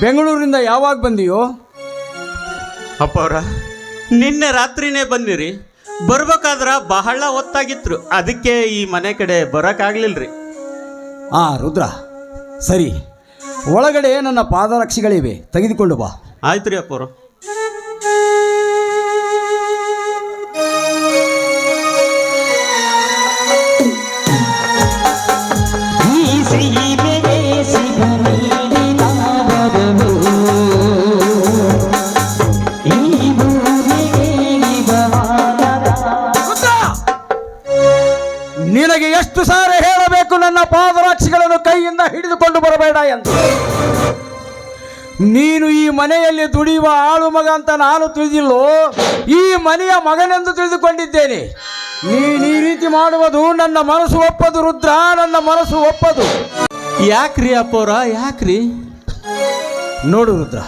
ಬೆಂಗಳೂರಿಂದ ಯಾವಾಗ ಬಂದಿಯೋ? ಅಪ್ಪವ್ರ ನಿನ್ನೆ ರಾತ್ರಿನೇ ಬಂದಿರಿ. ಬರ್ಬೇಕಾದ್ರ ಬಹಳ ಹೊತ್ತಾಗಿತ್ತು. ಅದಕ್ಕೆ ಈ ಮನೆ ಕಡೆ ಬರೋಕ್ಕಾಗ್ಲಿಲ್ರಿ. ಆ ರುದ್ರ ಸರಿ. ಒಳಗಡೆ ನನ್ನ ಪಾದರಕ್ಷೆಗಳಿವೆ. ತೆಗೆದುಕೊಂಡು ಬಾ. ಆಯ್ತು ರೀ ಅಪ್ಪವ್ರು ಈ ಎಷ್ಟು ಸಾರಿ ಹೇಳಬೇಕು, ನನ್ನ ಪಾದರಾಕ್ಷಿಗಳನ್ನು ಕೈಯಿಂದ ಹಿಡಿದುಕೊಂಡು ಬರಬೇಡ ಎಂದು. ನೀನು ಈ ಮನೆಯಲ್ಲಿ ದುಡಿಯುವ ಆಳು ಮಗ ಅಂತ ನಾನು ತಿಳಿದಿಲ್ಲೋ, ಈ ಮನೆಯ ಮಗನೆಂದು ತಿಳಿದುಕೊಂಡಿದ್ದೇನೆ. ನೀನು ಈ ರೀತಿ ಮಾಡುವುದು ನನ್ನ ಮನಸ್ಸು ಒಪ್ಪದು, ರುದ್ರ, ನನ್ನ ಮನಸ್ಸು ಒಪ್ಪದು. ಯಾಕ್ರಿ ಅಪ್ಪೋರ, ಯಾಕ್ರಿ? ನೋಡು ರುದ್ರ,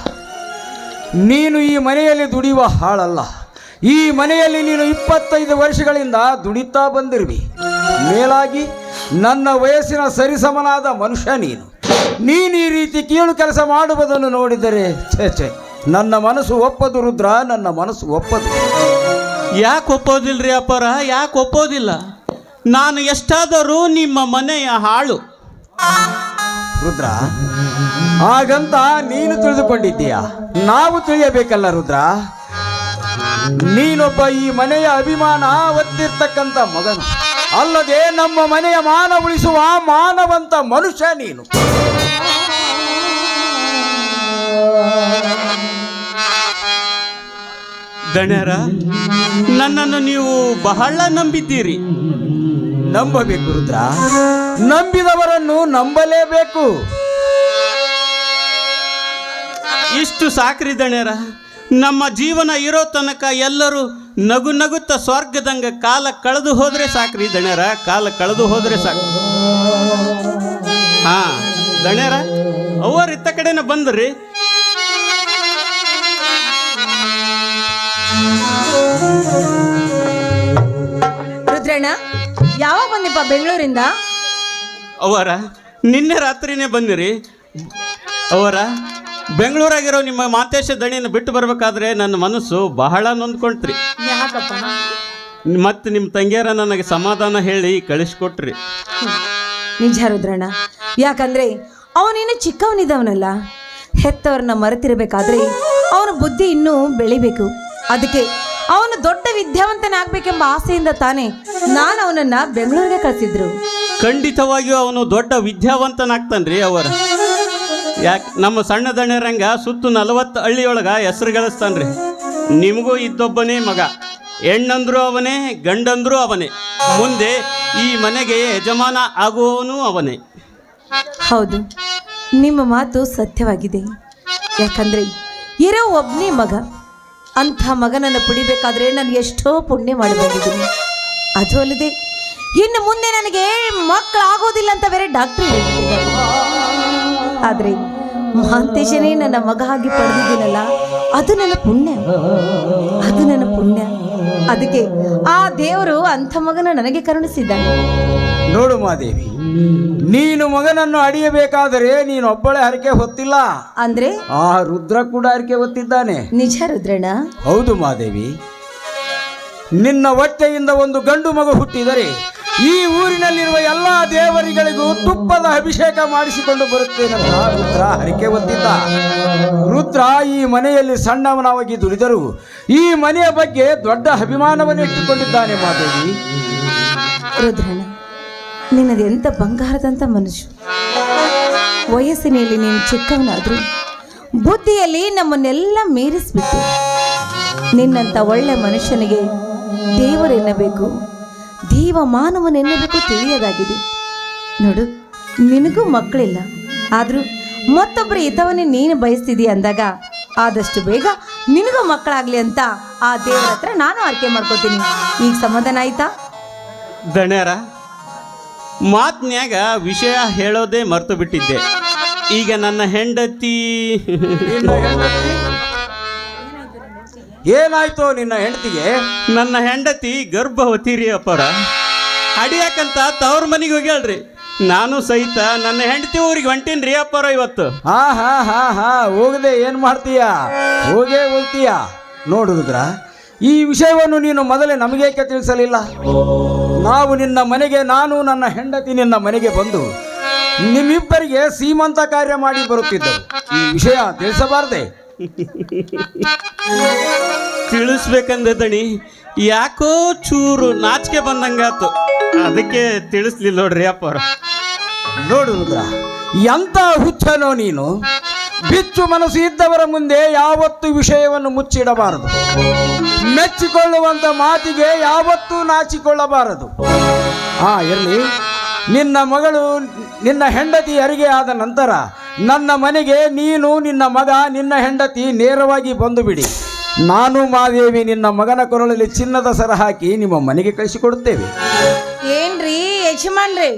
ನೀನು ಈ ಮನೆಯಲ್ಲಿ ದುಡಿಯುವ ಹಾಳಲ್ಲ. ಈ ಮನೆಯಲ್ಲಿ ನೀನು ಇಪ್ಪತ್ತೈದು ವರ್ಷಗಳಿಂದ ದುಡಿತಾ ಬಂದಿರುವಿ ಮೇಲಾಗಿ ನನ್ನ ವಯಸ್ಸಿನ ಸರಿಸಮನಾದ ಮನುಷ್ಯ ನೀನು. ನೀನು ಈ ರೀತಿ ಕೀಳು ಕೆಲಸ ಮಾಡುವುದನ್ನು ನೋಡಿದರೆ ಛೇ ಛೇ ನನ್ನ ಮನಸ್ಸು ಒಪ್ಪದು ರುದ್ರ ನನ್ನ ಮನಸ್ಸು ಒಪ್ಪದು. ಯಾಕೆ ಒಪ್ಪೋದಿಲ್ರಿ ಅಪ್ಪರ? ಯಾಕೆ ಒಪ್ಪೋದಿಲ್ಲ? ನಾನು ಎಷ್ಟಾದರೂ ನಿಮ್ಮ ಮನೆಯ ಹಾಳು. ರುದ್ರ ಹಾಗಂತ ನೀನು ತಿಳಿದುಕೊಂಡಿದ್ದೀಯ? ನಾವು ತಿಳಿಯಬೇಕಲ್ಲ ರುದ್ರ. ನೀನೊಬ್ಬ ಈ ಮನೆಯ ಅಭಿಮಾನ ಒತ್ತಿರ್ತಕ್ಕಂಥ ಮಗನು. ಅಲ್ಲದೆ ನಮ್ಮ ಮನೆಯ ಮಾನ ಉಳಿಸುವ ಮಾನವಂತ ಮನುಷ್ಯ ನೀನು. ಗಣ್ಯರ ನನ್ನನ್ನು ನೀವು ಬಹಳ ನಂಬಿದ್ದೀರಿ. ನಂಬಬೇಕು ರುದ್ರ. ನಂಬಿದವರನ್ನು ನಂಬಲೇಬೇಕು. ಇಷ್ಟು ಸಾಕ್ರಿ ದಣ್ಯರ ನಮ್ಮ ಜೀವನ ಇರೋ ತನಕ ಎಲ್ಲರೂ ನಗು ನಗುತ್ತ ಸ್ವರ್ಗದಂಗ ಕಾಲ ಕಳೆದು ಹೋದ್ರೆ ಸಾಕ್ರಿ ದಣ್ಯರ ಕಾಲ ಕಳೆದು ಹೋದ್ರೆ ಸಾಕು ಹಾ ದಣ್ಯರ ಅವರು ಇತ್ತ ಕಡೆನ ಬಂದ್ರಿ. ರುದ್ರಣ್ಣ ಯಾವಾಗ ಬಂದಿಪ್ಪ ಬೆಂಗಳೂರಿಂದ? ಅವರ ನಿನ್ನೆ ರಾತ್ರಿನೇ ಬಂದಿರಿ. ಅವರ ಬೆಂಗಳೂರಾಗಿರೋ ನಿಮ್ಮ ಮಾತೇಶ ದಣಿಯನ್ನು ಬಿಟ್ಟು ಬರಬೇಕಾದ್ರೆ ನನ್ನ ಮನಸ್ಸು ಬಹಳ ನೊಂದ್ಕೊಂತ್ರಿ ಯಾಕಪ್ಪ? ಮತ್ತು ನಿಮ್ಮ ತಂಗಿಯರ ನನಗೆ ಸಮಾಧಾನ ಹೇಳಿ ಕಳಿಸ್ಕೊಟ್ರಿ. ನಿಜ ರುದ್ರಣ್ಣ ಯಾಕಂದ್ರೆ ಅವನೇನು ಚಿಕ್ಕವನಿದ್ದವನಲ್ಲ. ಹೆತ್ತವ್ರನ್ನ ಮರೆತಿರಬೇಕಾದ್ರೆ ಅವನ ಬುದ್ಧಿ ಇನ್ನೂ ಬೆಳಿಬೇಕು. ಅದಕ್ಕೆ ಅವನು ದೊಡ್ಡ ವಿದ್ಯಾವಂತನಾಗಬೇಕೆಂಬ ಆಸೆಯಿಂದ ತಾನೇ ನಾನು ಅವನನ್ನ ಬೆಂಗಳೂರಿಗೆ ಕಳಿಸಿದ್ರು. ಖಂಡಿತವಾಗಿಯೂ ಅವನು ದೊಡ್ಡ ವಿದ್ಯಾವಂತನಾಗ್ತಾನ್ರಿ ಅವರ. ಯಾಕೆ ನಮ್ಮ ಸಣ್ಣ ದಣ್ಯರಂಗ ಸುತ್ತು ನಲವತ್ತು ಹಳ್ಳಿಯೊಳಗ ಹೆಸರು ಗಳಿಸ್ತಾನ್ರಿ ನಿಮಗೂ ಇದ್ದೊಬ್ಬನೇ ಮಗ. ಹೆಣ್ಣಂದ್ರೂ ಅವನೇ, ಗಂಡಂದ್ರೂ ಅವನೇ. ಮುಂದೆ ಈ ಮನೆಗೆ ಯಜಮಾನ ಆಗುವವನು ಅವನೇ. ಹೌದು, ನಿಮ್ಮ ಮಾತು ಸತ್ಯವಾಗಿದೆ. ಯಾಕಂದ್ರೆ ಇರೋ ಒಬ್ಬನೇ ಮಗ, ಅಂಥ ಮಗನನ್ನು ಪುಡಿಬೇಕಾದ್ರೆ ನಾನು ಎಷ್ಟೋ ಪುಣ್ಯ ಮಾಡಬಹುದು. ಅದು ಅಲ್ಲದೆ, ಇನ್ನು ಮುಂದೆ ನನಗೆ ಮಕ್ಕಳಾಗೋದಿಲ್ಲ ಅಂತ ಬೇರೆ ಡಾಕ್ಟ್ರು ಹೇಳ್ತಿದ್ದಾರೆ ಆದರೆ ಮಹಾಂತೇಶನೇ ನನ್ನ ಮಗ ಆಗಿ ಪಡೆದಿದ್ದೀನಲ್ಲ ಅದು ನನ್ನ ಪುಣ್ಯ. ಅದು ನನ್ನ ಪುಣ್ಯ. ಅದಕ್ಕೆ ಆ ದೇವರು ಅಂಥ ಮಗನ ನನಗೆ ಕರುಣಿಸಿದ್ದಾನೆ. ನೋಡು ಮಾದೇವಿ ನೀನು ಮಗನನ್ನು ಅಡಿಯಬೇಕಾದರೆ ನೀನು ಒಬ್ಬಳೆ ಹರಕೆ ಹೊತ್ತಿಲ್ಲ. ಅಂದ್ರೆ? ಆ ರುದ್ರ ಕೂಡ ಹರಕೆ ಹೊತ್ತಿದ್ದಾನೆ. ನಿಜ ರುದ್ರಣ ಹೌದು ಮಾದೇವಿ ನಿನ್ನ ಹೊಟ್ಟೆಯಿಂದ ಒಂದು ಗಂಡು ಮಗು ಹುಟ್ಟಿದರೆ ಈ ಊರಿನಲ್ಲಿರುವ ಎಲ್ಲ ದೇವರಿಗಳಿಗೂ ತುಪ್ಪದ ಅಭಿಷೇಕ ಮಾಡಿಸಿಕೊಂಡು ಬರುತ್ತೇನಂತ ರುದ್ರ ಹರಿಕೆ ಹೊತ್ತಿದ್ದ. ರುದ್ರ ಈ ಮನೆಯಲ್ಲಿ ಸಣ್ಣವನಾಗಿ ದುಡಿದರು ಈ ಮನೆಯ ಬಗ್ಗೆ ದೊಡ್ಡ ಅಭಿಮಾನವನ್ನು ಇಟ್ಟುಕೊಂಡಿದ್ದಾನೆ ಮಾದೇವಿ. ರುದ್ರಣ್ಣ ನಿನ್ನದು ಎಂತ ಬಂಗಾರದಂಥ ಮನುಷ್ಯ? ವಯಸ್ಸಿನಲ್ಲಿ ನೀನು ಚಿಕ್ಕವನಾದ್ರು ಬುದ್ಧಿಯಲ್ಲಿ ನಮ್ಮನ್ನೆಲ್ಲ ಮೀರಿಸ್ಬಿಟ್ಟು. ನಿನ್ನಂಥ ಒಳ್ಳೆ ಮನುಷ್ಯನಿಗೆ ದೇವರೆನ್ನಬೇಕು. ದೇವ ಮಾನವನೆನ್ನಬೇಕು ತಿಳಿಯದಾಗಿದೆ. ನೋಡು ನಿನಗೂ ಮಕ್ಕಳಿಲ್ಲ. ಆದರೂ ಮತ್ತೊಬ್ಬರ ಹಿತವನ್ನೇ ನೀನು ಬಯಸ್ತಿದೀಯ ಅಂದಾಗ ಆದಷ್ಟು ಬೇಗ ನಿನಗೂ ಮಕ್ಕಳಾಗ್ಲಿ ಅಂತ ಆ ದೇವರ ಹತ್ರ ನಾನು ಆಯ್ಕೆ ಮಾಡ್ಕೋತೀನಿ. ಈಗ ಸಮಾಧಾನ ಆಯ್ತಾ? ಗಣ್ಯರ ಮಾತ್ನ್ಯಾಗ ವಿಷಯ ಹೇಳೋದೇ ಮರ್ತು ಬಿಟ್ಟಿದ್ದೆ. ಈಗ ನನ್ನ ಹೆಂಡತಿ ಹೆಂಡತಿ? ಏನಾಯ್ತು ನಿನ್ನ ಹೆಂಡತಿಗೆ? ನನ್ನ ಹೆಂಡತಿ ಗರ್ಭವತಿ ರೀ ಅಪ್ಪರ ಅಡಿಯಾಕಂತ ತವ್ರ ಮನೆಗೆ ಹೋಗ್ಯಾಳ್ರಿ. ನಾನು ಸಹಿತ ನನ್ನ ಹೆಂಡತಿ ಊರಿಗೆ ಹೊಂಟೀನಿ ರೀ ಅಪ್ಪರ ಇವತ್ತು. ಹಾ ಹಾ ಹಾ ಹಾ ಹೋಗದೆ ಏನು ಮಾಡ್ತೀಯ? ಹೋಗೇ ಹೋಗ್ತೀಯ? ನೋಡುದ್ರ ಈ ವಿಷಯವನ್ನು ನೀನು ಮೊದಲೇ ನಮಗೇಕೆ ತಿಳಿಸಲಿಲ್ಲ? ನಾವು ನಿನ್ನ ಮನೆಗೆ ನಾನು ನನ್ನ ಹೆಂಡತಿ ನಿನ್ನ ಮನೆಗೆ ಬಂದು ನಿಮ್ಮಿಬ್ಬರಿಗೆ ಸೀಮಂತ ಕಾರ್ಯ ಮಾಡಿ ಬರುತ್ತಿದ್ದವು. ಈ ವಿಷಯ ತಿಳಿಸಬಾರ್ದೆ. ತಿಳಿಸ್ಬೇಕಂದ ದಣಿ. ಯಾಕೋ ಚೂರು ನಾಚಿಕೆ ಬಂದಂಗಾತು ಅದಕ್ಕೆ ತಿಳಿಸ್ಲಿಲ್ಲ ನೋಡ್ರಿ ಅಪ್ಪ ನೋಡು ರುದ್ರ, ಎಂತ ಹುಚ್ಚನೋ ನೀನು? ಬಿಚ್ಚು ಮನಸ್ಸು ಇದ್ದವರ ಮುಂದೆ ಯಾವತ್ತು ವಿಷಯವನ್ನು ಮುಚ್ಚಿಡಬಾರದು. ಮೆಚ್ಚಿಕೊಳ್ಳುವಂತ ಮಾತಿಗೆ ಯಾವತ್ತೂ ನಾಚಿಕೊಳ್ಳಬಾರದು. ಆ ಎಲ್ಲಿ ನಿನ್ನ ಮಗಳು, ನಿನ್ನ ಹೆಂಡತಿ ಅರಿಗೆ ಆದ ನಂತರ ನನ್ನ ಮನೆಗೆ ನೀನು ನಿನ್ನ ಮಗ ನಿನ್ನ ಹೆಂಡತಿ ನೇರವಾಗಿ ಬಂದು ಬಿಡಿ. ನಾನು ಮಾದೇವಿ ನಿನ್ನ ಮಗನ ಕೊರಳಲ್ಲಿ ಚಿನ್ನದ ಸರ ಹಾಕಿ ನಿಮ್ಮ ಮನೆಗೆ ಕಳಿಸಿಕೊಡುತ್ತೇವೆ. ಏನ್ರಿ ಯಜಮಾನ್ರಿ?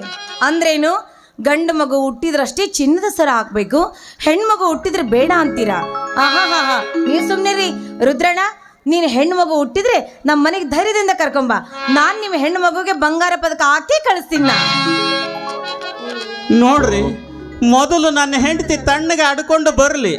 ಅಂದ್ರೇನು? ಗಂಡು ಮಗು ಹುಟ್ಟಿದ್ರಷ್ಟೇ ಚಿನ್ನದ ಸರ ಹಾಕ್ಬೇಕು ಹೆಣ್ಮಗು ಹುಟ್ಟಿದ್ರೆ ಬೇಡ ಅಂತೀರಾ? ಆಹಾ ಹಾ ಹಾ ನೀವು ಸುಮ್ಮನೆ ರೀ ರುದ್ರಣ್ಣ ನೀನು ಹೆಣ್ಣು ಮಗು ಹುಟ್ಟಿದ್ರೆ ನಮ್ಮ ಮನೆಗೆ ಧೈರ್ಯದಿಂದ ಕರ್ಕೊಂಬ. ನಾನು ನಿಮ್ಮ ಹೆಣ್ಣು ಮಗುಗೆ ಬಂಗಾರ ಪದಕ ಹಾಕಿ ಕಳಿಸ್ತೀನಿ ನಾ. ನೋಡ್ರಿ ಮೊದಲು ನನ್ನ ಹೆಂಡತಿ ತಣ್ಣಗೆ ಆಡ್ಕೊಂಡು ಬರಲಿ.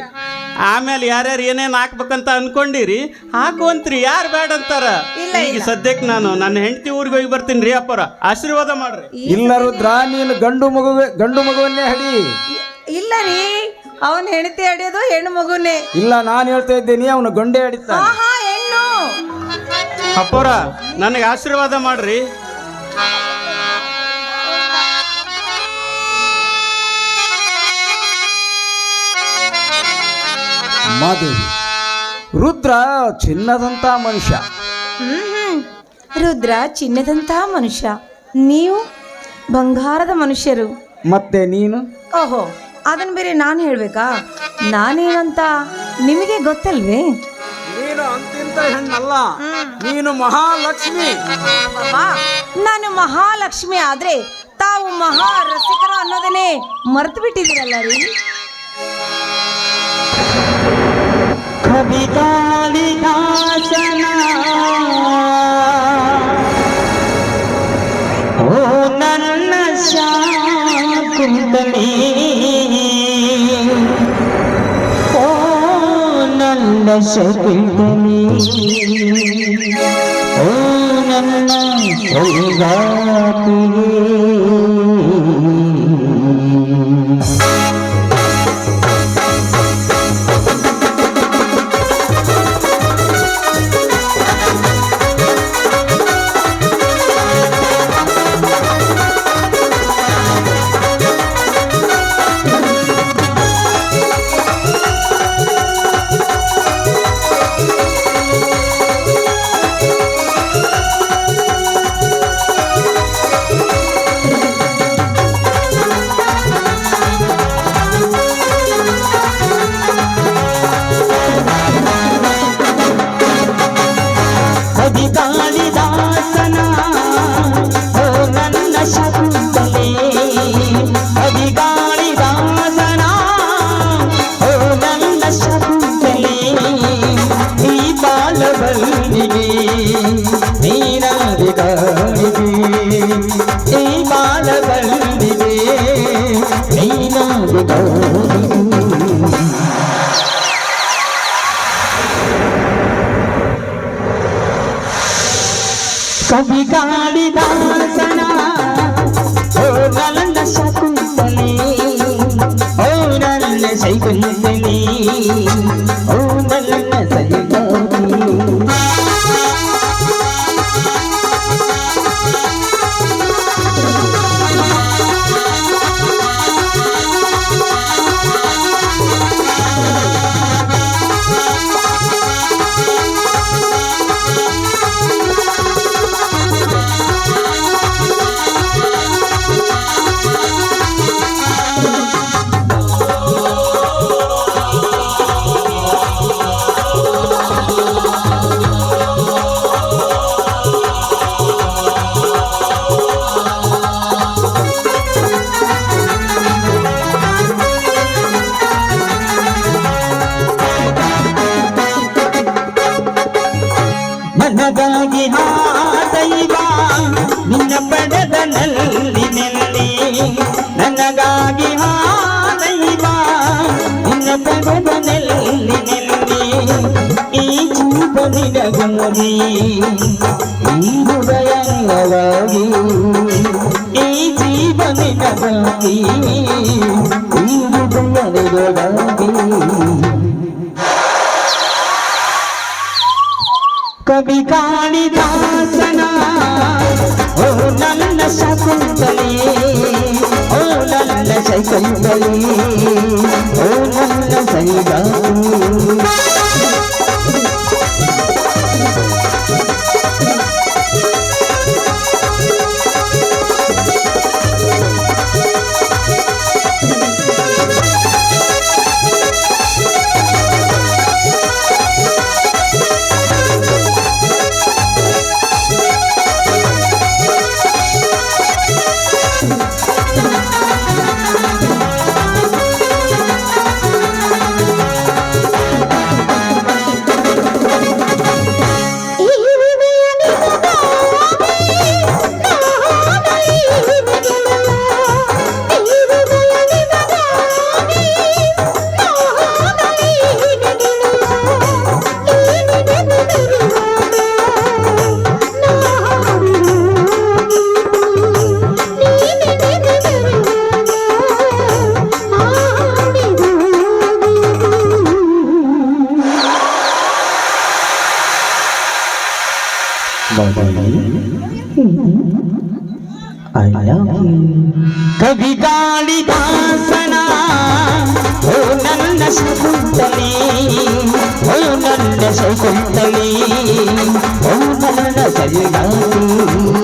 ಆಮೇಲೆ ಯಾರ್ಯಾರು ಏನೇನು ಹಾಕ್ಬೇಕಂತ ಅನ್ಕೊಂಡಿರಿ ಹಾಕುವಂತ್ರಿ ಯಾರು ಬೇಡ ಅಂತಾರ? ಇಲ್ಲ, ಈಗ ಸದ್ಯಕ್ಕೆ ನಾನು ನನ್ನ ಹೆಂಡತಿ ಊರಿಗೆ ಹೋಗಿ ಬರ್ತೀನಿ ರೀ ಅಪ್ಪರ. ಆಶೀರ್ವಾದ ಮಾಡ್ರಿ. ಇಲ್ಲ ರುದ್ರ ನೀನು ಗಂಡು ಮಗುವೆ ಗಂಡು ಮಗುವನ್ನೇ ಹಡಿ. ಇಲ್ಲ ರೀ ಅವನ ಹೆಂಡತಿ ಅಡಿಯೋದು ಹೆಣ್ಣು ಮಗುನೇ. ಇಲ್ಲ ನಾನು ಹೇಳ್ತಾ ಇದ್ದೀನಿ ಅವನು ಗಂಡೆ ಹಡಿತ ಆಹಾ ಹೆಣ್ಣು. ಅಪ್ಪರ ನನಗೆ ಆಶೀರ್ವಾದ ಮಾಡ್ರಿ. ಮಾದೇವಿ ರುದ್ರ ಚಿನ್ನದಂತ ಮನುಷ್ಯ. ಹ್ಮ್. ರುದ್ರ ಚಿನ್ನದಂತಹ ಮನುಷ್ಯ. ನೀವು ಬಂಗಾರದ ಮನುಷ್ಯರು. ಮತ್ತೆ ನೀನು? ಓಹೋ ಅದನ್ನ ಬೇರೆ ನಾನು ಹೇಳ್ಬೇಕಾ? ನಾನೇನಂತ ನಿಮಗೆ ಗೊತ್ತಲ್ವೇ? ನೀನು ಅಂತಿಂತ ಹೆಣ್ಣಲ್ಲ. ನೀನು ಮಹಾಲಕ್ಷ್ಮಿ. ಅಬ್ಬಾ, ನಾನು ಮಹಾಲಕ್ಷ್ಮಿ ಆದ್ರೆ ತಾವು ಮಹಾ ರಸಿಕರು ಅನ್ನೋದನ್ನೇ ಮರ್ತು ಬಿಟ್ಟಿದ್ದೀರಲ್ಲ ರೀ? विकालिदासना ओ नन्नशा कुन्तमी ओ नन्दश कुन्तमी ओ नन्न सौभाति वासना भिखारी दासना ओ नलन शकुंतली ओ नलन शकुंतली ओ ಜೀವನಿನಗಾಗಿ ಈ ಹೃದಯವಾಗಿ ಈ ಜೀವನಿನಗಾಗಿ ಈ ಹೃದಯನಿನಗಾಗಿ ಕವಿ ಕಾಳಿದಾಸನ ಓ ನನ್ನ ಶಕುಂತಲಿ ಓ ನನ್ನ ಶಕುಂತಲಿ ಓ ನನ್ನ ಸೈಗಾರಿ శకుంతలి ఓ నన్న శకుంతలి ఓ నన్న కళ్యాణి